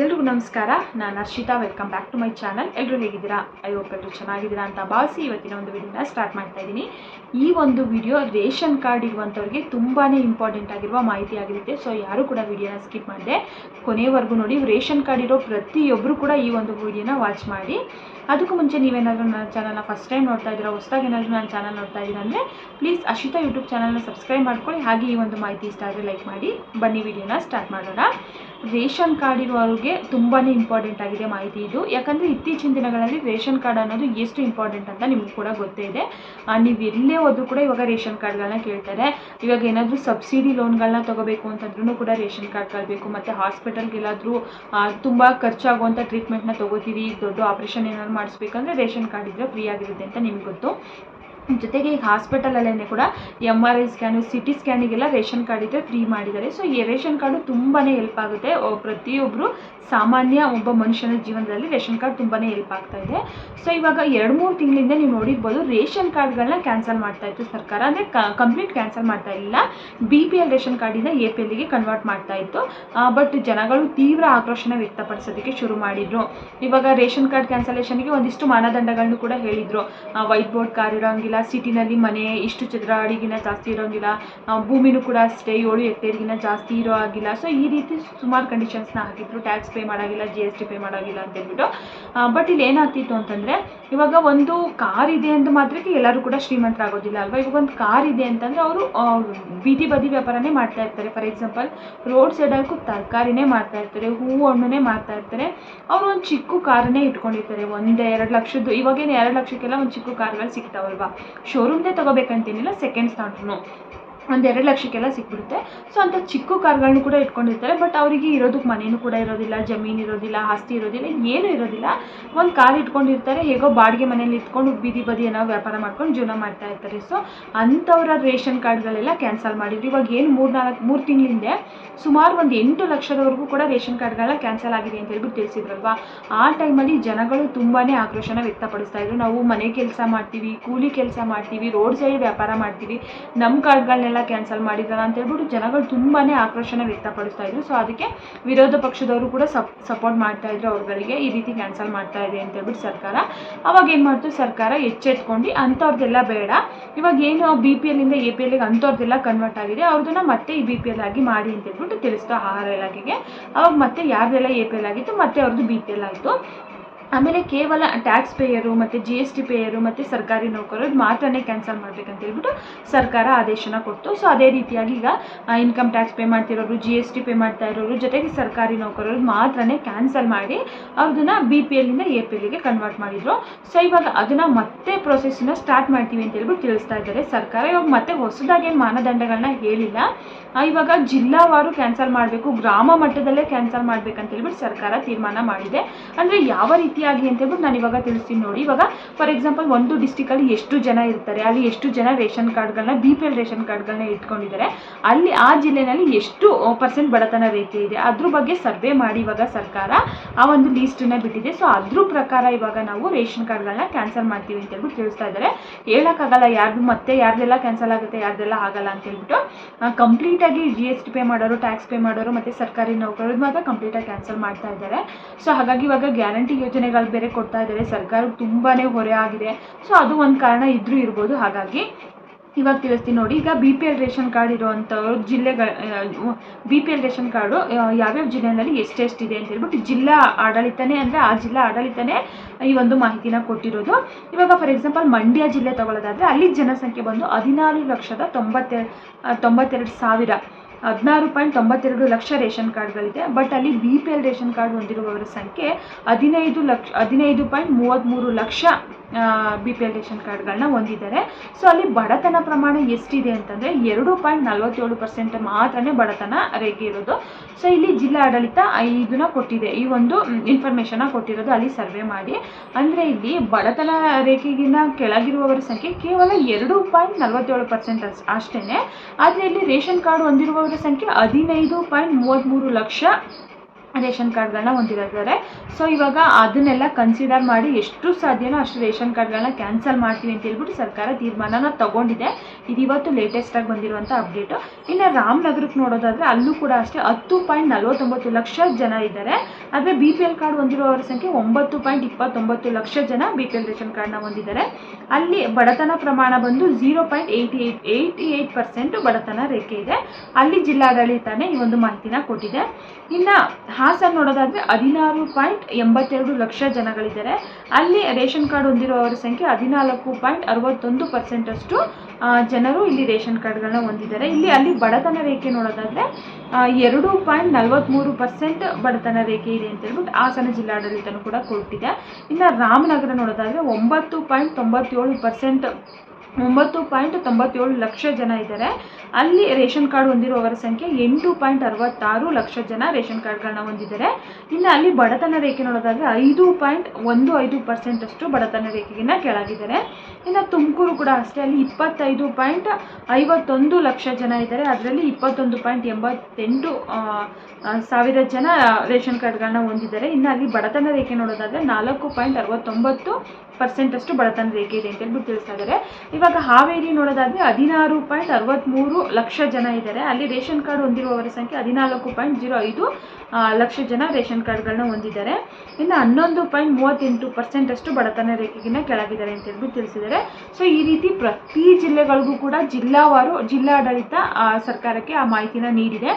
ಎಲ್ರಿಗೂ ನಮಸ್ಕಾರ. ನಾನು Harshitha. Welcome back to my channel ಎಲ್ಲರೂ ಹೇಗಿದ್ದೀರಾ? ಹೋಪ್ ಎಲ್ಲರೂ ಚೆನ್ನಾಗಿದ್ದೀರಾ ಅಂತ ಭಾವಿಸಿ ಇವತ್ತಿನ ಒಂದು ವಿಡಿಯೋನ ಸ್ಟಾರ್ಟ್ ಮಾಡ್ತಾ ಇದ್ದೀನಿ. ಈ ಒಂದು ವಿಡಿಯೋ ರೇಷನ್ ಕಾರ್ಡ್ ಇರುವಂಥವ್ರಿಗೆ ತುಂಬಾ ಇಂಪಾರ್ಟೆಂಟ್ ಆಗಿರುವ ಮಾಹಿತಿ ಆಗಿರುತ್ತೆ. ಸೊ ಯಾರು ಕೂಡ ವಿಡಿಯೋನ ಸ್ಕಿಪ್ ಮಾಡಿದೆ ಕೊನೆವರೆಗೂ ನೋಡಿ, ರೇಷನ್ ಕಾರ್ಡ್ ಇರೋ ಪ್ರತಿಯೊಬ್ಬರು ಕೂಡ ಈ ಒಂದು ವಿಡಿಯೋನ ವಾಚ್ ಮಾಡಿ. ಅದಕ್ಕೂ ಮುಂಚೆ ನೀವೇನಾದರೂ ನನ್ನ ಚಾನಲ್ನ ಫಸ್ಟ್ ಟೈಮ್ ನೋಡ್ತಾ ಇದ್ದೀರಾ, ಹೊಸದಾಗಿ ಏನಾದರೂ ನನ್ನ ಚಾನಲ್ ನೋಡ್ತಾ ಇದ್ದೀರಾ ಅಂದರೆ ಪ್ಲೀಸ್ ಅಶಿತಾ ಯೂಟ್ಯೂಬ್ ಚಾನಲ್ನ ಸಬ್ಸ್ಕ್ರೈಬ್ ಮಾಡ್ಕೊಳ್ಳಿ. ಹಾಗೆ ಈ ಒಂದು ಮಾಹಿತಿ ಇಷ್ಟ ಆದರೆ ಲೈಕ್ ಮಾಡಿ. ಬನ್ನಿ ವಿಡಿಯೋನ ಸ್ಟಾರ್ಟ್ ಮಾಡೋಣ. ರೇಷನ್ ಕಾರ್ಡ್ ಇರುವವರಿಗೆ ತುಂಬಾ ಇಂಪಾರ್ಟೆಂಟ್ ಆಗಿದೆ ಮಾಹಿತಿ ಇದು. ಯಾಕಂದರೆ ಇತ್ತೀಚಿನ ದಿನಗಳಲ್ಲಿ ರೇಷನ್ ಕಾರ್ಡ್ ಅನ್ನೋದು ಎಷ್ಟು ಇಂಪಾರ್ಟೆಂಟ್ ಅಂತ ನಿಮ್ಗೆ ಕೂಡ ಗೊತ್ತೇ ಇದೆ. ನೀವು ಎಲ್ಲೇ ಹೋದ್ರೂ ಕೂಡ ಇವಾಗ ರೇಷನ್ ಕಾರ್ಡ್ಗಳನ್ನ ಕೇಳ್ತಾರೆ. ಇವಾಗ ಏನಾದರೂ ಸಬ್ಸಿಡಿ ಲೋನ್ಗಳನ್ನ ತಗೋಬೇಕು ಅಂತಂದ್ರೂ ಕೂಡ ರೇಷನ್ ಕಾರ್ಡ್ ಬೇಕು. ಮತ್ತು ಹಾಸ್ಪಿಟಲ್ಗೆಲ್ಲಾದರೂ ತುಂಬ ಖರ್ಚಾಗುವಂಥ ಟ್ರೀಟ್ಮೆಂಟ್ನ ತಗೋತೀವಿ ದೊಡ್ಡ ಆಪ್ರೇಷನ್ ಏನಾದ್ರು ಮಾಡಿಸ್ಬೇಕಂದ್ರೆ ರೇಷನ್ ಕಾರ್ಡ್ ಇದ್ದರೆ ಫ್ರೀ ಆಗಿರುತ್ತೆ ಅಂತ ನಿಮ್ಗೆ ಗೊತ್ತು. ಜೊತೆಗೆ ಈಗ ಹಾಸ್ಪಿಟಲಲ್ಲೇ ಕೂಡ M R I scan C T ಸ್ಕ್ಯಾನಿಗೆಲ್ಲ ration card ಇದ್ದರೆ ಫ್ರೀ ಮಾಡಿದ್ದಾರೆ. ಸೊ ಈ ರೇಷನ್ ಕಾರ್ಡು ತುಂಬಾ ಹೆಲ್ಪ್ ಆಗುತ್ತೆ. ಪ್ರತಿಯೊಬ್ಬರು ಸಾಮಾನ್ಯ ಒಬ್ಬ ಮನುಷ್ಯನ ಜೀವನದಲ್ಲಿ ರೇಷನ್ ಕಾರ್ಡ್ ತುಂಬಾ ಹೆಲ್ಪ್ ಆಗ್ತಾ ಇದೆ. ಸೊ ಇವಾಗ ಎರಡು ಮೂರು ತಿಂಗಳಿಂದ ನೀವು ನೋಡಿರ್ಬೋದು ರೇಷನ್ ಕಾರ್ಡ್ಗಳನ್ನ ಕ್ಯಾನ್ಸಲ್ ಮಾಡ್ತಾ ಇತ್ತು ಸರ್ಕಾರ. ಅಂದರೆ ಕಂಪ್ಲೀಟ್ ಕ್ಯಾನ್ಸಲ್ ಮಾಡ್ತಾ ಇಲ್ಲ. ಬಿ ಪಿ ಎಲ್ ರೇಷನ್ ಕಾರ್ಡಿಂದ ಎ ಪಿ ಎಲ್ಗೆ ಕನ್ವರ್ಟ್ ಮಾಡ್ತಾ ಇತ್ತು. ಬಟ್ ಜನಗಳು ತೀವ್ರ ಆಕ್ರೋಶನ ವ್ಯಕ್ತಪಡಿಸೋದಕ್ಕೆ ಶುರು ಮಾಡಿದ್ರು. ಇವಾಗ ರೇಷನ್ ಕಾರ್ಡ್ ಕ್ಯಾನ್ಸಲೇಷನ್ಗೆ ಒಂದಿಷ್ಟು ಮಾನದಂಡಗಳನ್ನು ಕೂಡ ಹೇಳಿದ್ರು. ವೈಟ್ ಬೋರ್ಡ್ ಕಾರ್ ಇರೋಂಗಿಲ್ಲ ಸಿಟಿನಲ್ಲಿ ಮನೆ ಇಷ್ಟು ಚದರ ಅಡಿಗಿನ ಜಾಸ್ತಿ ಇರೋಂಗಿಲ್ಲ ಭೂಮಿನೂ ಕೂಡ ಅಷ್ಟೇ ಏಳು ಹೆಕ್ಟೇರ್ಗಿನ ಜಾಸ್ತಿ ಇರೋ ಆಗಿಲ್ಲ. ಸೊ ಈ ರೀತಿ ಸುಮಾರು ಕಂಡೀಷನ್ಸ್ನ ಹಾಕಿದ್ರು. ಟ್ಯಾಕ್ಸ್ ಪೇ ಮಾಡೋಂಗಿಲ್ಲ ಜಿ ಎಸ್ ಟಿ ಪೇ ಮಾಡೋಂಗಿಲ್ಲ ಅಂತ ಹೇಳ್ಬಿಟ್ಟು ಬಟ್ ಇಲ್ಲಿ ಏನಾಗ್ತಿತ್ತು ಅಂತಂದರೆ, ಇವಾಗ ಒಂದು ಕಾರ್ ಇದೆ ಅಂತ ಮಾತ್ರಕ್ಕೆ ಎಲ್ಲರೂ ಕೂಡ ಶ್ರೀಮಂತರಾಗೋದಿಲ್ಲ ಅಲ್ವಾ? ಇವಾಗ ಒಂದು ಕಾರ್ ಇದೆ ಅಂತಂದರೆ ಅವರು ಬೀದಿ ಬದಿ ವ್ಯಾಪಾರನೇ ಮಾಡ್ತಾ ಇರ್ತಾರೆ. ಫಾರ್ ಎಕ್ಸಾಂಪಲ್ ರೋಡ್ ಸೈಡಲ್ಲೂ ತರಕಾರಿನೇ ಮಾಡ್ತಾ ಇರ್ತಾರೆ, ಹೂವು ಹಣ್ಣುನೇ ಮಾಡ್ತಾ ಇರ್ತಾರೆ. ಅವರು ಒಂದು ಚಿಕ್ಕ ಕಾರನ್ನೇ ಇಟ್ಕೊಂಡಿರ್ತಾರೆ. ಒಂದು ಎರಡು ಲಕ್ಷದ್ದು, ಇವಾಗೇನು ಎರಡು ಲಕ್ಷಕ್ಕೆಲ್ಲ ಒಂದು ಚಿಕ್ಕ ಕಾರ್ಗಳು ಸಿಗ್ತಾವಲ್ವಾ? ಶೋರೂಮ್ದೇ ತಗೋಬೇಕಂತೇನಿಲ್ಲ ಸೆಕೆಂಡ್ಸ್ ನಾಟ್ರು ಒಂದು ಎರಡು ಲಕ್ಷಕ್ಕೆಲ್ಲ ಸಿಕ್ಬಿಡುತ್ತೆ. ಸೊ ಅಂಥ ಚಿಕ್ಕ ಕಾರ್ಗಳನ್ನು ಕೂಡ ಇಟ್ಕೊಂಡಿರ್ತಾರೆ. ಬಟ್ ಅವರಿಗೆ ಇರೋದಕ್ಕೆ ಮನೇನೂ ಕೂಡ ಇರೋದಿಲ್ಲ, ಜಮೀನು ಇರೋದಿಲ್ಲ, ಆಸ್ತಿ ಇರೋದಿಲ್ಲ, ಏನೂ ಇರೋದಿಲ್ಲ. ಒಂದು ಕಾರ್ ಇಟ್ಕೊಂಡಿರ್ತಾರೆ, ಹೇಗೋ ಬಾಡಿಗೆ ಮನೇಲಿ ಇಟ್ಕೊಂಡು ಬೀದಿ ಬದಿ ಏನೋ ವ್ಯಾಪಾರ ಮಾಡ್ಕೊಂಡು ಜೀವನ ಮಾಡ್ತಾ ಇರ್ತಾರೆ. ಸೊ ಅಂಥವ್ರ ರೇಷನ್ ಕಾರ್ಡ್ಗಳೆಲ್ಲ ಕ್ಯಾನ್ಸಲ್ ಮಾಡಿದ್ರು. ಇವಾಗ ಏನು ಮೂರು ನಾಲ್ಕು, ಮೂರು ತಿಂಗಳಿಂದೆ ಸುಮಾರು ಒಂದು ಎಂಟು ಲಕ್ಷದವರೆಗೂ ಕೂಡ ರೇಷನ್ ಕಾರ್ಡ್ಗಳನ್ನ ಕ್ಯಾನ್ಸಲ್ ಆಗಿದೆ ಅಂತ ಹೇಳ್ಬಿಟ್ಟು ತಿಳಿಸಿದ್ರಲ್ವಾ? ಆ ಟೈಮಲ್ಲಿ ಜನಗಳು ತುಂಬಾ ಆಕ್ರೋಶನ ವ್ಯಕ್ತಪಡಿಸ್ತಾ ಇದ್ರು. ನಾವು ಮನೆ ಕೆಲಸ ಮಾಡ್ತೀವಿ, ಕೂಲಿ ಕೆಲಸ ಮಾಡ್ತೀವಿ, ರೋಡ್ ಸೈಡ್ ವ್ಯಾಪಾರ ಮಾಡ್ತೀವಿ. ನಮ್ಮ ಕಾರ್ಡ್ಗಳನ್ನೆಲ್ಲ ಕ್ಯಾನ್ಸಲ್ ಮಾಡಿದಾರ ಅಂತ ಹೇಳ್ಬಿಟ್ಟು ಜನಗಳು ತುಂಬಾ ಆಕ್ರೋಶನ ವ್ಯಕ್ತಪಡಿಸ್ತಾ ಇದ್ರು. ಸೊ ಅದಕ್ಕೆ ವಿರೋಧ ಪಕ್ಷದವರು ಕೂಡ ಸಪ್ ಸಪೋರ್ಟ್ ಮಾಡ್ತಾ ಇದ್ರು ಅವ್ರುಗಳಿಗೆ. ಈ ರೀತಿ ಕ್ಯಾನ್ಸಲ್ ಮಾಡ್ತಾ ಇದೆ ಅಂತ ಹೇಳ್ಬಿಟ್ಟು ಸರ್ಕಾರ ಅವಾಗ ಏನು ಮಾಡ್ತು? ಸರ್ಕಾರ ಎಚ್ಚೆತ್ಕೊಂಡು ಅಂಥವ್ರದ್ದೆಲ್ಲ ಬೇಡ. ಇವಾಗ ಏನು ಬಿ ಪಿ ಎಲ್ಲಿಂದ ಎ ಪಿ ಎಲ್ಗೆ ಅಂಥವ್ರದ್ದೆಲ್ಲ ಕನ್ವರ್ಟ್ ಆಗಿದೆ. ಅವ್ರದನ್ನ ಮತ್ತೆ ಈ ಬಿ ಪಿ ಎಲ್ ಆಗಿ ಮಾಡಿ ಅಂತ ಹೇಳ್ಬಿಟ್ಟು ತಿಳಿಸ್ತು ಆಹಾರ ಇಲಾಖೆಗೆ. ಅವಾಗ ಮತ್ತೆ ಯಾರ್ದೆಲ್ಲ ಎ ಪಿ ಎಲ್ ಆಗಿತ್ತು, ಮತ್ತೆ ಅವ್ರದ್ದು ಬಿ ಪಿ ಎಲ್ ಆಯಿತು. ಆಮೇಲೆ ಕೇವಲ ಟ್ಯಾಕ್ಸ್ ಪೇಯರು ಮತ್ತು ಜಿ ಎಸ್ ಟಿ ಪೇಯರು ಮತ್ತು ಸರ್ಕಾರಿ ನೌಕರರು ಮಾತ್ರನೇ ಕ್ಯಾನ್ಸಲ್ ಮಾಡಬೇಕಂತ ಹೇಳ್ಬಿಟ್ಟು ಸರ್ಕಾರ ಆದೇಶನ ಕೊಡ್ತು. ಸೊ ಅದೇ ರೀತಿಯಾಗಿ ಈಗ ಇನ್ಕಮ್ ಟ್ಯಾಕ್ಸ್ ಪೇ ಮಾಡ್ತಿರೋರು ಜಿ ಎಸ್ ಟಿ ಪೇ ಮಾಡ್ತಾ ಇರೋರು ಜೊತೆಗೆ ಸರ್ಕಾರಿ ನೌಕರರು ಮಾತ್ರನೇ ಕ್ಯಾನ್ಸಲ್ ಮಾಡಿ ಅವ್ರದನ್ನ ಬಿ ಪಿ ಎಲ್ಲಿಂದ ಎ ಪಿ ಎಲ್ಗೆ ಕನ್ವರ್ಟ್ ಮಾಡಿದ್ರು. ಸೊ ಇವಾಗ ಅದನ್ನು ಮತ್ತೆ ಪ್ರೊಸೆಸ್ನ ಸ್ಟಾರ್ಟ್ ಮಾಡ್ತೀವಿ ಅಂತ ಹೇಳ್ಬಿಟ್ಟು ತಿಳಿಸ್ತಾ ಇದ್ದಾರೆ ಸರ್ಕಾರ. ಇವಾಗ ಮತ್ತೆ ಹೊಸದಾಗಿ ಮಾನದಂಡಗಳನ್ನ ಹೇಳಿಲ್ಲ. ಇವಾಗ ಜಿಲ್ಲಾವಾರು ಕ್ಯಾನ್ಸಲ್ ಮಾಡಬೇಕು, ಗ್ರಾಮ ಮಟ್ಟದಲ್ಲೇ ಕ್ಯಾನ್ಸಲ್ ಮಾಡ್ಬೇಕಂತ ಹೇಳ್ಬಿಟ್ಟು ಸರ್ಕಾರ ತೀರ್ಮಾನ ಮಾಡಿದೆ. ಅಂದರೆ ಯಾವ ರೀತಿಯಾಗಿ ಅಂತ ಹೇಳ್ಬಿಟ್ಟು ನಾನು ಇವಾಗ ತಿಳಿಸ್ತೀನಿ ನೋಡಿ. ಇವಾಗ ಫಾರ್ ಎಕ್ಸಾಂಪಲ್ ಒಂದು ಡಿಸ್ಟಿಕಲ್ಲಿ ಎಷ್ಟು ಜನ ಇರ್ತಾರೆ, ಅಲ್ಲಿ ಎಷ್ಟು ಜನ ರೇಷನ್ ಕಾರ್ಡ್ಗಳನ್ನ ಬಿ ಪಿ ಎಲ್ ರೇಷನ್ ಕಾರ್ಡ್ಗಳನ್ನ ಇಟ್ಕೊಂಡಿದ್ದಾರೆ, ಅಲ್ಲಿ ಆ ಜಿಲ್ಲೆನಲ್ಲಿ ಎಷ್ಟು ಪರ್ಸೆಂಟ್ ಬಡತನ ರೇಖೆ ಇದೆ, ಅದ್ರ ಬಗ್ಗೆ ಸರ್ವೆ ಮಾಡಿ ಇವಾಗ ಸರ್ಕಾರ ಆ ಒಂದು ಲೀಸ್ಟನ್ನ ಬಿಟ್ಟಿದೆ. ಸೊ ಅದ್ರ ಪ್ರಕಾರ ಇವಾಗ ನಾವು ರೇಷನ್ ಕಾರ್ಡ್ಗಳನ್ನ ಕ್ಯಾನ್ಸಲ್ ಮಾಡ್ತೀವಿ ಅಂತ ಹೇಳ್ಬಿಟ್ಟು ತಿಳಿಸ್ತಾ ಇದ್ದಾರೆ. ಹೇಳೋಕ್ಕಾಗಲ್ಲ ಯಾರ್ದು, ಮತ್ತೆ ಯಾರ್ದೆಲ್ಲ ಕ್ಯಾನ್ಸಲ್ ಆಗುತ್ತೆ, ಯಾರ್ದೆಲ್ಲ ಆಗಲ್ಲ ಅಂತ ಹೇಳ್ಬಿಟ್ಟು ಕಂಪ್ಲೀಟಾಗಿ ಜಿ ಎಸ್ ಟಿ ಪೇ ಮಾಡೋರು ಟ್ಯಾಕ್ಸ್ ಪೇ ಮಾಡೋರು, ಮತ್ತು ಸರ್ಕಾರಿ ನೌಕರರು ಮಾತ್ರ ಕಂಪ್ಲೀಟಾಗಿ ಕ್ಯಾನ್ಸಲ್ ಮಾಡ್ತಾ ಇದ್ದಾರೆ. ಸೊ ಹಾಗಾಗಿ ಇವಾಗ ಗ್ಯಾರಂಟಿ ಯೋಜನೆಗಳು ಬೇರೆ ಕೊಡ್ತಾ ಇದ್ದಾರೆ ಸರ್ಕಾರಕ್ಕೆ ತುಂಬಾ ಹೊರೆ ಆಗಿದೆ. ಸೊ ಅದು ಒಂದು ಕಾರಣ ಇದ್ರೂ ಇರ್ಬೋದು. ಹಾಗಾಗಿ ಇವಾಗ ತಿಳಿಸ್ತೀನಿ ನೋಡಿ, ಈಗ B P L ration card ಇರುವಂಥವ್ರು ಜಿಲ್ಲೆಗಳ B P L ration card ಯಾವ್ಯಾವ ಜಿಲ್ಲೆಯಲ್ಲಿ ಎಷ್ಟೆಷ್ಟಿದೆ ಅಂತ ಹೇಳ್ಬಿಟ್ಟು ಜಿಲ್ಲಾ ಆಡಳಿತನೇ ಅಂದರೆ ಆ ಜಿಲ್ಲಾ ಆಡಳಿತನೇ ಈ ಒಂದು ಮಾಹಿತಿನ ಕೊಟ್ಟಿರೋದು. ಇವಾಗ ಫಾರ್ ಎಕ್ಸಾಂಪಲ್ ಮಂಡ್ಯ ಜಿಲ್ಲೆ ತಗೊಳ್ಳೋದಾದರೆ ಅಲ್ಲಿ ಜನಸಂಖ್ಯೆ ಬಂದು ಹದಿನಾರು ಲಕ್ಷದ ತೊಂಬತ್ತೆ ತೊಂಬತ್ತೆರಡು ಸಾವಿರ. ಹದಿನಾರು ಪಾಯಿಂಟ್ ತೊಂಬತ್ತೆರಡು ಲಕ್ಷ ರೇಷನ್ ಕಾರ್ಡ್ಗಳಿದೆ. ಬಟ್ ಅಲ್ಲಿ B P L ration card ಹೊಂದಿರುವವರ ಸಂಖ್ಯೆ ಹದಿನೈದು ಲಕ್ಷ, ಹದಿನೈದು ಪಾಯಿಂಟ್ ಮೂವತ್ತ್ಮೂರು lakh B P L ration ಕಾರ್ಡ್ಗಳನ್ನ ಹೊಂದಿದ್ದಾರೆ. ಸೊ ಅಲ್ಲಿ ಬಡತನ ಪ್ರಮಾಣ ಎಷ್ಟಿದೆ ಅಂತಂದರೆ ಎರಡು ಪಾಯಿಂಟ್ ನಲವತ್ತೇಳು ಪರ್ಸೆಂಟ್ ಮಾತ್ರನೇ ಬಡತನ ರೇಖೆ ಇರೋದು. ಸೊ ಇಲ್ಲಿ ಜಿಲ್ಲಾ ಆಡಳಿತ ಇದನ್ನ ಕೊಟ್ಟಿದೆ. ಈ ಒಂದು ಇನ್ಫಾರ್ಮೇಷನ್ನ ಕೊಟ್ಟಿರೋದು ಅಲ್ಲಿ ಸರ್ವೆ ಮಾಡಿ. ಅಂದರೆ ಇಲ್ಲಿ ಬಡತನ ರೇಖೆಗಿನ ಕೆಳಗಿರುವವರ ಸಂಖ್ಯೆ ಕೇವಲ ಎರಡು ಪಾಯಿಂಟ್ ನಲವತ್ತೇಳು ಪರ್ಸೆಂಟ್ ಅಷ್ಟೇ ಆದರೆ ಇಲ್ಲಿ ರೇಷನ್ ಕಾರ್ಡ್ ಹೊಂದಿರುವವರ ಸಂಖ್ಯೆ ಹದಿನೈದು ಪಾಯಿಂಟ್ ಮೂವತ್ತ್ಮೂರು ಲಕ್ಷ ರೇಷನ್ ಕಾರ್ಡ್ಗಳನ್ನ ಹೊಂದಿರ್ತಾರೆ ಸೊ ಇವಾಗ ಅದನ್ನೆಲ್ಲ ಕನ್ಸಿಡರ್ ಮಾಡಿ ಎಷ್ಟು ಸಾಧ್ಯನೋ ಅಷ್ಟು ರೇಷನ್ ಕಾರ್ಡ್ಗಳನ್ನ ಕ್ಯಾನ್ಸಲ್ ಮಾಡ್ತೀವಿ ಅಂತ ಹೇಳ್ಬಿಟ್ಟು ಸರ್ಕಾರ ತೀರ್ಮಾನನ ತಗೊಂಡಿದೆ. ಇದು ಇವತ್ತು ಲೇಟೆಸ್ಟಾಗಿ ಬಂದಿರುವಂಥ ಅಪ್ಡೇಟು ಇನ್ನು ರಾಮನಗರಕ್ಕೆ ನೋಡೋದಾದರೆ ಅಲ್ಲೂ ಕೂಡ ಅಷ್ಟೇ ಹತ್ತು ಪಾಯಿಂಟ್ ನಲವತ್ತೊಂಬತ್ತು ಲಕ್ಷ ಜನ ಇದ್ದಾರೆ. ಆದರೆ ಬಿ ಪಿ ಎಲ್ ಕಾರ್ಡ್ ಹೊಂದಿರುವವರ ಸಂಖ್ಯೆ ಒಂಬತ್ತು ಪಾಯಿಂಟ್ ಇಪ್ಪತ್ತೊಂಬತ್ತು ಲಕ್ಷ ಜನ ಬಿ ಪಿ ಎಲ್ ರೇಷನ್ ಕಾರ್ಡ್ನ ಹೊಂದಿದ್ದಾರೆ. ಅಲ್ಲಿ ಬಡತನ ಪ್ರಮಾಣ ಬಂದು zero point eighty eight eighty eight percent ಬಡತನ ರೇಖೆ ಇದೆ. ಅಲ್ಲಿ ಜಿಲ್ಲಾಡಳಿತನೇ ಈ ಒಂದು ಮಾಹಿತಿನ ಕೊಟ್ಟಿದೆ. ಇನ್ನು ಹಾಸನ ನೋಡೋದಾದರೆ ಹದಿನಾರು ಪಾಯಿಂಟ್ ಎಂಬತ್ತೆರಡು ಲಕ್ಷ ಜನಗಳಿದ್ದಾರೆ. ಅಲ್ಲಿ ರೇಷನ್ ಕಾರ್ಡ್ ಹೊಂದಿರುವವರ ಸಂಖ್ಯೆ ಹದಿನಾಲ್ಕು ಪಾಯಿಂಟ್ ಅರವತ್ತೊಂದು ಪರ್ಸೆಂಟಷ್ಟು ಜನರು ಇಲ್ಲಿ ರೇಷನ್ ಕಾರ್ಡ್ಗಳನ್ನ ಹೊಂದಿದ್ದಾರೆ. ಇಲ್ಲಿ ಅಲ್ಲಿ ಬಡತನ ರೇಖೆ ನೋಡೋದಾದರೆ ಎರಡು ಪಾಯಿಂಟ್ ನಲ್ವತ್ತ್ಮೂರು ಪರ್ಸೆಂಟ್ ಬಡತನ ರೇಖೆ ಇದೆ ಅಂತ ಹೇಳ್ಬಿಟ್ಟು ಹಾಸನ ಜಿಲ್ಲಾಡಳಿತನೂ ಕೂಡ ಕೊಟ್ಟಿದೆ. ಇನ್ನು ರಾಮನಗರ ನೋಡೋದಾದರೆ ಒಂಬತ್ತು ಪಾಯಿಂಟ್ ತೊಂಬತ್ತೇಳು ಪರ್ಸೆಂಟ್ ಒಂಬತ್ತು ಪಾಯಿಂಟ್ ತೊಂಬತ್ತೇಳು ಲಕ್ಷ ಜನ ಇದ್ದಾರೆ. ಅಲ್ಲಿ ರೇಷನ್ ಕಾರ್ಡ್ ಹೊಂದಿರುವವರ ಸಂಖ್ಯೆ ಎಂಟು ಪಾಯಿಂಟ್ ಅರವತ್ತಾರು ಲಕ್ಷ ಜನ ರೇಷನ್ ಕಾರ್ಡ್ಗಳನ್ನ ಹೊಂದಿದ್ದಾರೆ. ಇನ್ನು ಅಲ್ಲಿ ಬಡತನ ರೇಖೆ ನೋಡೋದಾದರೆ ಐದು ಪಾಯಿಂಟ್ ಒಂದು ಐದು ಪರ್ಸೆಂಟ್ ಅಷ್ಟು ಬಡತನ ರೇಖೆಗಿನ್ನ ಕೆಳಗಿದ್ದಾರೆ. ಇನ್ನು ತುಮಕೂರು ಕೂಡ ಅಷ್ಟೇ, ಅಲ್ಲಿ ಇಪ್ಪತ್ತೈದು ಪಾಯಿಂಟ್ ಐವತ್ತೊಂದು ಲಕ್ಷ ಜನ ಇದ್ದಾರೆ. ಅದರಲ್ಲಿ ಇಪ್ಪತ್ತೊಂದು ಪಾಯಿಂಟ್ ಎಂಬತ್ತೆಂಟು ಸಾವಿರ ಜನ ರೇಷನ್ ಕಾರ್ಡ್ಗಳನ್ನ ಹೊಂದಿದ್ದಾರೆ. ಇನ್ನು ಅಲ್ಲಿ ಬಡತನ ರೇಖೆ ನೋಡೋದಾದರೆ ನಾಲ್ಕು ಪಾಯಿಂಟ್ ಅರವತ್ತೊಂಬತ್ತು ಪರ್ಸೆಂಟ್ ಅಷ್ಟು ಬಡತನ ರೇಖೆ ಇದೆ ಅಂತ ಹೇಳ್ಬಿಟ್ಟು ತಿಳಿಸ್ತಾ ಇದ್ದಾರೆ. ಇವಾಗ ಹಾವೇರಿ ನೋಡೋದಾದ್ರೆ ಹದಿನಾರು ಪಾಯಿಂಟ್ ಅರವತ್ತ್ಮೂರು ಲಕ್ಷ ಜನ ಇದ್ದಾರೆ. ಅಲ್ಲಿ ರೇಷನ್ ಕಾರ್ಡ್ ಹೊಂದಿರುವವರ ಸಂಖ್ಯೆ ಹದಿನಾಲ್ಕು ಪಾಯಿಂಟ್ ಜೀರೋ ಐದು. ಲಕ್ಷ ಜನ ರೇಷನ್ ಕಾರ್ಡ್ಗಳನ್ನ ಹೊಂದಿದ್ದಾರೆ. ಇನ್ನು ಹನ್ನೊಂದು ಪಾಯಿಂಟ್ ಮೂವತ್ತೆಂಟು ಪರ್ಸೆಂಟಷ್ಟು ಬಡತನ ರೇಖೆಗಿನ್ನ ಕೆಳಗಿದ್ದಾರೆ ಅಂತ ಹೇಳ್ಬಿಟ್ಟು ತಿಳಿಸಿದ್ದಾರೆ. ಸೊ ಈ ರೀತಿ ಪ್ರತಿ ಜಿಲ್ಲೆಗಳಿಗೂ ಕೂಡ ಜಿಲ್ಲಾವಾರು, ಜಿಲ್ಲಾಡಳಿತ ಸರ್ಕಾರಕ್ಕೆ ಆ ಮಾಹಿತಿನ ನೀಡಿದೆ.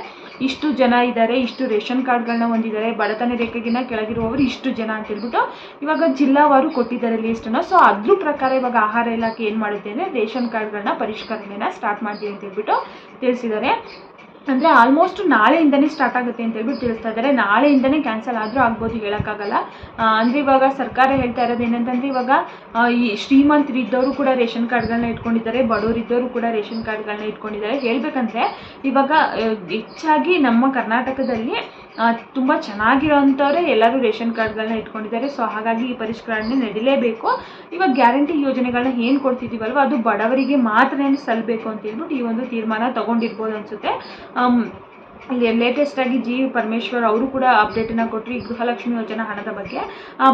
ಇಷ್ಟು ಜನ ಇದ್ದಾರೆ, ಇಷ್ಟು ರೇಷನ್ ಕಾರ್ಡ್ಗಳನ್ನ ಹೊಂದಿದ್ದಾರೆ, ಬಡತನ ರೇಖೆಗಿನ್ನ ಕೆಳಗಿರುವವರು ಇಷ್ಟು ಜನ ಅಂತ ಹೇಳ್ಬಿಟ್ಟು ಇವಾಗ ಜಿಲ್ಲಾವಾರು ಕೊಟ್ಟಿದ್ದಾರೆ ಲೀಸ್ಟನ್ನು ಸೊ ಅದ್ರ ಪ್ರಕಾರ ಇವಾಗ ಆಹಾರ ಇಲಾಖೆ ಏನು ಮಾಡುತ್ತೆ ಅಂದರೆ ರೇಷನ್ ಕಾರ್ಡ್ಗಳನ್ನ ಪರಿಷ್ಕರಣೆನ ಸ್ಟಾರ್ಟ್ ಮಾಡ್ತೀವಿ ಅಂತ ಹೇಳ್ಬಿಟ್ಟು ತಿಳಿಸಿದ್ದಾರೆ. ಅಂದರೆ ಆಲ್ಮೋಸ್ಟ್ ನಾಳೆಯಿಂದನೇ ಸ್ಟಾರ್ಟ್ ಆಗುತ್ತೆ ಅಂತ ಹೇಳ್ಬಿಟ್ಟು ತಿಳಿಸ್ತಾ ಇದ್ದಾರೆ ನಾಳೆಯಿಂದನೇ ಕ್ಯಾನ್ಸಲ್ ಆದರೂ ಆಗ್ಬೋದು ಹೇಳೋಕ್ಕಾಗಲ್ಲ. ಅಂದರೆ ಇವಾಗ ಸರ್ಕಾರ ಹೇಳ್ತಾ ಇರೋದು ಏನಂತಂದರೆ ಇವಾಗ ಈ ಶ್ರೀಮಂತರಿದ್ದವರು ಕೂಡ ರೇಷನ್ ಕಾರ್ಡ್ಗಳನ್ನ ಇಟ್ಕೊಂಡಿದ್ದಾರೆ ಬಡವರಿದ್ದವರು ಕೂಡ ರೇಷನ್ ಕಾರ್ಡ್ಗಳನ್ನ ಇಟ್ಕೊಂಡಿದ್ದಾರೆ. ಹೇಳಬೇಕಂದ್ರೆ ಇವಾಗ ಹೆಚ್ಚಾಗಿ ನಮ್ಮ ಕರ್ನಾಟಕದಲ್ಲಿ ತುಂಬ ಚೆನ್ನಾಗಿರೋಂಥವ್ರೆ ಎಲ್ಲರೂ ರೇಷನ್ ಕಾರ್ಡ್ಗಳನ್ನ ಇಟ್ಕೊಂಡಿದ್ದಾರೆ. ಸೊ ಹಾಗಾಗಿ ಈ ಪರಿಷ್ಕರಣೆ ನಡಿಲೇಬೇಕು. ಇವಾಗ ಗ್ಯಾರಂಟಿ ಯೋಜನೆಗಳನ್ನ ಏನು ಕೊಡ್ತಿದ್ದೀವಲ್ವ? ಅದು ಬಡವರಿಗೆ ಮಾತ್ರನೇ ಸಲ್ಲಬೇಕು ಅಂತ ಹೇಳ್ಬಿಟ್ಟು ಈ ಒಂದು ತೀರ್ಮಾನ ತಗೊಂಡಿರ್ಬೋದು ಅನಿಸುತ್ತೆ. ಇಲ್ಲಿ ಲೇಟೆಸ್ಟ್ ಆಗಿ ಜಿ ಪರಮೇಶ್ವರ್ ಅವರು ಕೂಡ ಅಪ್ಡೇಟನ್ನು ಕೊಟ್ಟರು ಈ ಗೃಹಲಕ್ಷ್ಮಿ ಯೋಜನಾ ಹಣದ ಬಗ್ಗೆ.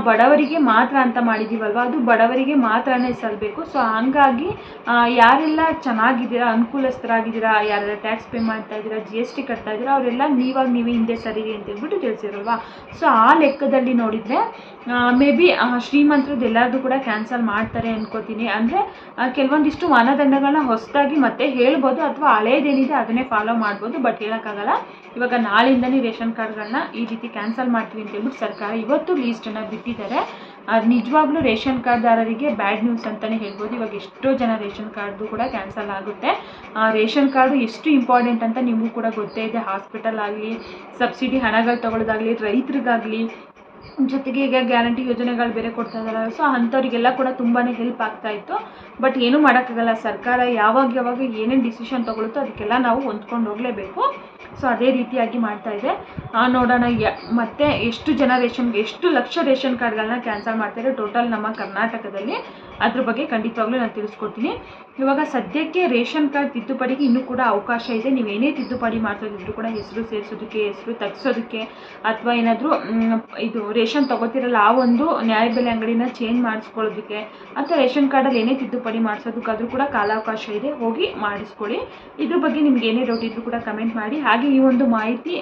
ಬಡವರಿಗೆ ಮಾತ್ರ ಅಂತ ಮಾಡಿದ್ದೀವಲ್ವ ಅದು ಬಡವರಿಗೆ ಮಾತ್ರನೇ ಸಲ್ಲಬೇಕು ಸೊ ಹಂಗಾಗಿ ಯಾರೆಲ್ಲ ಚೆನ್ನಾಗಿದ್ದೀರಾ, ಅನುಕೂಲಸ್ಥರಾಗಿದ್ದೀರಾ, ಯಾರೆಲ್ಲ ಟ್ಯಾಕ್ಸ್ ಪೇ ಮಾಡ್ತಾ ಇದ್ದೀರಾ ಜಿ ಎಸ್ ಟಿ ಕಟ್ತಾ ಇದ್ದೀರಾ, ಅವರೆಲ್ಲ ನೀವಾಗ ನೀವೇ ಹಿಂದೆ ಸರಿರಿ ಅಂತ ಹೇಳ್ಬಿಟ್ಟು ತಿಳಿಸಿರಲ್ವಾ? ಸೊ ಆ ಲೆಕ್ಕದಲ್ಲಿ ನೋಡಿದರೆ ಮೇ ಬಿ ಶ್ರೀಮಂತರದ್ದು ಎಲ್ಲರದ್ದು ಕೂಡ ಕ್ಯಾನ್ಸಲ್ ಮಾಡ್ತಾರೆ ಅನ್ಕೋತೀನಿ. ಅಂದರೆ ಕೆಲವೊಂದಿಷ್ಟು ಮಾನದಂಡಗಳನ್ನ ಹೊಸದಾಗಿ ಮತ್ತೆ ಹೇಳ್ಬೋದು ಅಥವಾ ಹಳೇದೇನಿದೆ ಅದನ್ನೇ ಫಾಲೋ ಮಾಡ್ಬೋದು ಬಟ್ ಹೇಳೋಕ್ಕಾಗಲ್ಲ. ಇವಾಗ ನಾಳೆಯಿಂದನೇ ರೇಷನ್ ಕಾರ್ಡ್ಗಳನ್ನ ಈ ರೀತಿ ಕ್ಯಾನ್ಸಲ್ ಮಾಡ್ತೀವಿ ಅಂತ ಹೇಳ್ಬಿಟ್ಟು ಸರ್ಕಾರ ಇವತ್ತು ಲೀಸ್ಟನ್ನು ಬಿಟ್ಟಿದ್ದಾರೆ. ಅದು ನಿಜವಾಗ್ಲೂ ರೇಷನ್ ಕಾರ್ಡ್ದಾರರಿಗೆ ಬ್ಯಾಡ್ ನ್ಯೂಸ್ ಅಂತಲೇ ಹೇಳ್ಬೋದು. ಇವಾಗ ಎಷ್ಟೋ ಜನ ರೇಷನ್ ಕಾರ್ಡ್ದು ಕೂಡ ಕ್ಯಾನ್ಸಲ್ ಆಗುತ್ತೆ. ರೇಷನ್ ಕಾರ್ಡು ಎಷ್ಟು ಇಂಪಾರ್ಟೆಂಟ್ ಅಂತ ನಿಮಗೂ ಕೂಡ ಗೊತ್ತೇ ಇದೆ. ಹಾಸ್ಪಿಟಲ್ ಆಗಲಿ, ಸಬ್ಸಿಡಿ ಹಣಗಳು ತೊಗೊಳ್ಳೋದಾಗಲಿ ರೈತರಿಗಾಗಲಿ ಜೊತೆಗೆ ಈಗ ಗ್ಯಾರಂಟಿ ಯೋಜನೆಗಳು ಬೇರೆ ಕೊಡ್ತಾ ಇದ್ದಾರಲ್ಲ ಸೊ ಅಂಥವ್ರಿಗೆಲ್ಲ ಕೂಡ ತುಂಬಾ ಹೆಲ್ಪ್ ಆಗ್ತಾ ಇತ್ತು. ಬಟ್ ಏನೂ ಮಾಡೋಕ್ಕಾಗಲ್ಲ. ಸರ್ಕಾರ ಯಾವಾಗ ಯಾವಾಗ ಏನೇನು ಡಿಸಿಷನ್ ತಗೊಳುತ್ತೋ ಅದಕ್ಕೆಲ್ಲ ನಾವು ಹೊಂದ್ಕೊಂಡು ಹೋಗಲೇಬೇಕು. ಸೊ ಅದೇ ರೀತಿಯಾಗಿ ಮಾಡ್ತಾ ಇದೆ. ನೋಡೋಣ. ಯ, ಮತ್ತೆ ಎಷ್ಟು ಜನ ರೇಷನ್ ಎಷ್ಟು ಲಕ್ಷ ರೇಷನ್ ಕಾರ್ಡ್ಗಳನ್ನ ಕ್ಯಾನ್ಸಲ್ ಮಾಡ್ತಾರೆ ಟೋಟಲ್ ನಮ್ಮ ಕರ್ನಾಟಕದಲ್ಲಿ. ಅದ್ರ ಬಗ್ಗೆ ಖಂಡಿತವಾಗ್ಲೂ ನಾನು ತಿಳಿಸ್ಕೊಡ್ತೀನಿ. ಇವಾಗ ಸದ್ಯಕ್ಕೆ ರೇಷನ್ ಕಾರ್ಡ್ ತಿದ್ದುಪಡಿಗೆ ಇನ್ನೂ ಕೂಡ ಅವಕಾಶ ಇದೆ. ನೀವು ಏನೇ ತಿದ್ದುಪಡಿ ಮಾಡ್ಸೋದಿದ್ರು ಕೂಡ ಹೆಸರು ಸೇರಿಸೋದಕ್ಕೆ, ಹೆಸರು ತಗ್ಸೋದಕ್ಕೆ ಅಥವಾ ಏನಾದರೂ ಇದು ರೇಷನ್ ತಗೋತಿರಲ್ಲ ಆ ಒಂದು ನ್ಯಾಯಬೆಲೆ ಅಂಗಡಿನ ಚೇಂಜ್ ಮಾಡಿಸ್ಕೊಳ್ಳೋದಕ್ಕೆ ಅಥವಾ ರೇಷನ್ ಕಾರ್ಡಲ್ಲಿ ಏನೇ ತಿದ್ದುಪಡಿ ಮಾಡಿಸೋದಕ್ಕಾದ್ರೂ ಕೂಡ ಕಾಲಾವಕಾಶ ಇದೆ. ಹೋಗಿ ಮಾಡಿಸ್ಕೊಳ್ಳಿ. ಇದ್ರ ಬಗ್ಗೆ ನಿಮ್ಗೆ ಏನೇ ಡೌಟ್ ಇದ್ರೂ ಕೂಡ ಕಮೆಂಟ್ ಮಾಡಿ. ಹಾಗೆ ಈ ಒಂದು ಮಾಹಿತಿ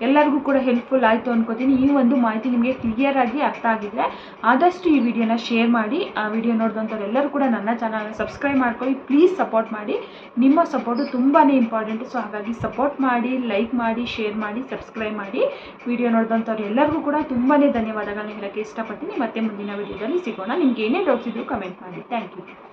ಎಲ್ಲರಿಗೂ ಕೂಡ ಹೆಲ್ಪ್ಫುಲ್ ಆಯಿತು ಅನ್ಕೋತೀನಿ. ಈ ಒಂದು ಮಾಹಿತಿ ನಿಮಗೆ ಕ್ಲಿಯರ್ ಆಗಿ ಅರ್ಥ ಆಗಿದ್ರೆ ಆದಷ್ಟು ಈ ವಿಡಿಯೋನ ಶೇರ್ ಮಾಡಿ. ಆ, ವಿಡಿಯೋ ನೋಡಿದಂಥವ್ರು ಎಲ್ಲರೂ ಕೂಡ ನನ್ನ ಚಾನಲ್ನ ಸಬ್ಸ್ಕ್ರೈಬ್ ಮಾಡ್ಕೊಳ್ಳಿ. ಪ್ಲೀಸ್ ಸಪೋರ್ಟ್ ಮಾಡಿ. ನಿಮ್ಮ ಸಪೋರ್ಟು ತುಂಬಾ ಇಂಪಾರ್ಟೆಂಟ್ ಸೊ ಹಾಗಾಗಿ ಸಪೋರ್ಟ್ ಮಾಡಿ ಲೈಕ್ ಮಾಡಿ ಶೇರ್ ಮಾಡಿ ಸಬ್ಸ್ಕ್ರೈಬ್ ಮಾಡಿ. ವಿಡಿಯೋ ನೋಡಿದಂಥವ್ರು ಎಲ್ಲರಿಗೂ ಕೂಡ ತುಂಬಾ ಧನ್ಯವಾದಗಳನ್ನ ಹೇಳೋಕ್ಕೆ ಇಷ್ಟಪಡ್ತೀನಿ. ಮತ್ತೆ ಮುಂದಿನ ವಿಡಿಯೋದಲ್ಲಿ ಸಿಗೋಣ. ನಿಮ್ಗೆ ಏನೇ ಡೌಟ್ಸ್ ಇದ್ದರೂ ಕಮೆಂಟ್ ಮಾಡಿ. Thank you